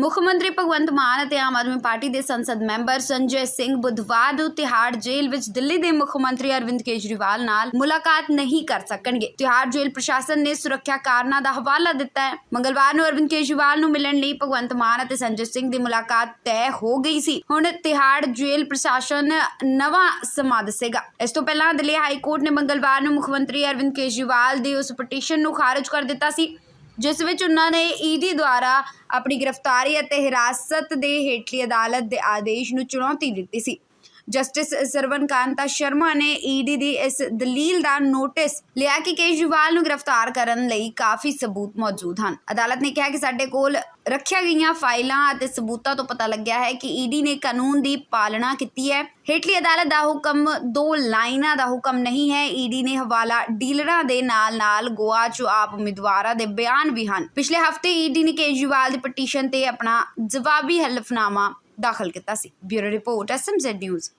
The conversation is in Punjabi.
ਮੁੱਖ ਮੰਤਰੀ ਭਗਵੰਤ ਮਾਨ ਅਤੇ ਆਮ ਆਦਮੀ ਪਾਰਟੀ ਦੇ ਸੰਸਦ ਮੈਂਬਰ ਸੰਜੇ ਸਿੰਘ ਬੁੱਧਵਾਰ ਨੂੰ ਤਿਹਾੜ ਜੇਲ੍ਹ ਵਿੱਚ ਦਿੱਲੀ ਦੇ ਮੁੱਖ ਮੰਤਰੀ ਅਰਵਿੰਦ ਕੇਜਰੀਵਾਲ ਨਾਲ ਮੁਲਾਕਾਤ ਨਹੀਂ ਕਰ ਸਕਣਗੇ। ਤਿਹਾੜ ਜੇਲ੍ਹ ਪ੍ਰਸ਼ਾਸਨ ਨੇ ਸੁਰੱਖਿਆ ਕਾਰਨਾਂ ਦਾ ਹਵਾਲਾ ਦਿੱਤਾ ਹੈ। ਮੰਗਲਵਾਰ ਨੂੰ ਅਰਵਿੰਦ ਕੇਜਰੀਵਾਲ ਨੂੰ ਮਿਲਣ ਲਈ ਭਗਵੰਤ ਮਾਨ ਅਤੇ ਸੰਜੇ ਸਿੰਘ ਦੀ ਮੁਲਾਕਾਤ ਤੈਅ ਹੋ ਗਈ ਸੀ। ਹੁਣ ਤਿਹਾੜ ਜੇਲ੍ਹ ਪ੍ਰਸ਼ਾਸਨ ਨਵਾਂ ਸਮਾਂ ਦੱਸੇਗਾ। ਇਸ ਤੋਂ ਪਹਿਲਾਂ ਦਿੱਲੀ ਹਾਈ ਕੋਰਟ ਨੇ ਮੰਗਲਵਾਰ ਨੂੰ ਮੁੱਖ ਮੰਤਰੀ ਅਰਵਿੰਦ ਕੇਜਰੀਵਾਲ ਦੀ ਉਸ ਪਟੀਸ਼ਨ ਨੂੰ ਖਾਰਜ ਕਰ ਦਿੱਤਾ ਸੀ। ਜਿਸ ਵਿੱਚ ਉਨ੍ਹਾਂ ਨੇ ਈਡੀ ਦੁਆਰਾ ਆਪਣੀ ਗ੍ਰਿਫਤਾਰੀ ਅਤੇ ਹਿਰਾਸਤ ਦੇ ਹੇਠਲੀ ਅਦਾਲਤ ਦੇ ਆਦੇਸ਼ ਨੂੰ ਚੁਣੌਤੀ ਦਿੱਤੀ ਸੀ। ਜਸਟਿਸ ਸਰਵਨ ਕਾਂਤਾ ਸ਼ਰਮਾ ਨੇ ਈਡੀ ਦੀ ਇਸ ਦਲੀਲ ਦਾ ਨੋਟਿਸ ਲਿਆ ਕਿ ਕੇਜਰੀਵਾਲ ਨੂੰ ਗ੍ਰਿਫਤਾਰ ਕਰਨ ਲਈ ਕਾਫੀ ਸਬੂਤ ਮੌਜੂਦ ਹਨ। ਅਦਾਲਤ ਨੇ ਕਿਹਾ ਕਿ ਸਾਡੇ ਕੋਲ ਰੱਖੀਆਂ ਗਈਆਂ ਫਾਈਲਾਂ ਅਤੇ ਸਬੂਤਾਂ ਤੋਂ ਪਤਾ ਲੱਗਿਆ ਹੈ ਕਿ ਈਡੀ ਨੇ ਕਾਨੂੰਨ ਦੀ ਪਾਲਣਾ ਕੀਤੀ ਹੈ। ਹੇਠਲੀ ਅਦਾਲਤ ਦਾ ਹੁਕਮ ਦੋ ਲਾਈਨਾਂ ਦਾ ਹੁਕਮ ਨਹੀਂ ਹੈ। ਈਡੀ ਨੇ ਹਵਾਲਾ ਡੀਲਰਾਂ ਦੇ ਨਾਲ-ਨਾਲ ਗੋਆ 'ਚ ਆਪ ਉਮੀਦਵਾਰਾਂ ਦੇ ਬਿਆਨ ਵੀ ਹਨ। ਪਿਛਲੇ ਹਫ਼ਤੇ ਈਡੀ ਨੇ ਕੇਜਰੀਵਾਲ ਦੀ ਪਟੀਸ਼ਨ ਤੇ ਆਪਣਾ ਜਵਾਬੀ ਹਲਫਨਾਮਾ ਦਾਖਲ ਕੀਤਾ ਸੀ। Bureau report SMZ news.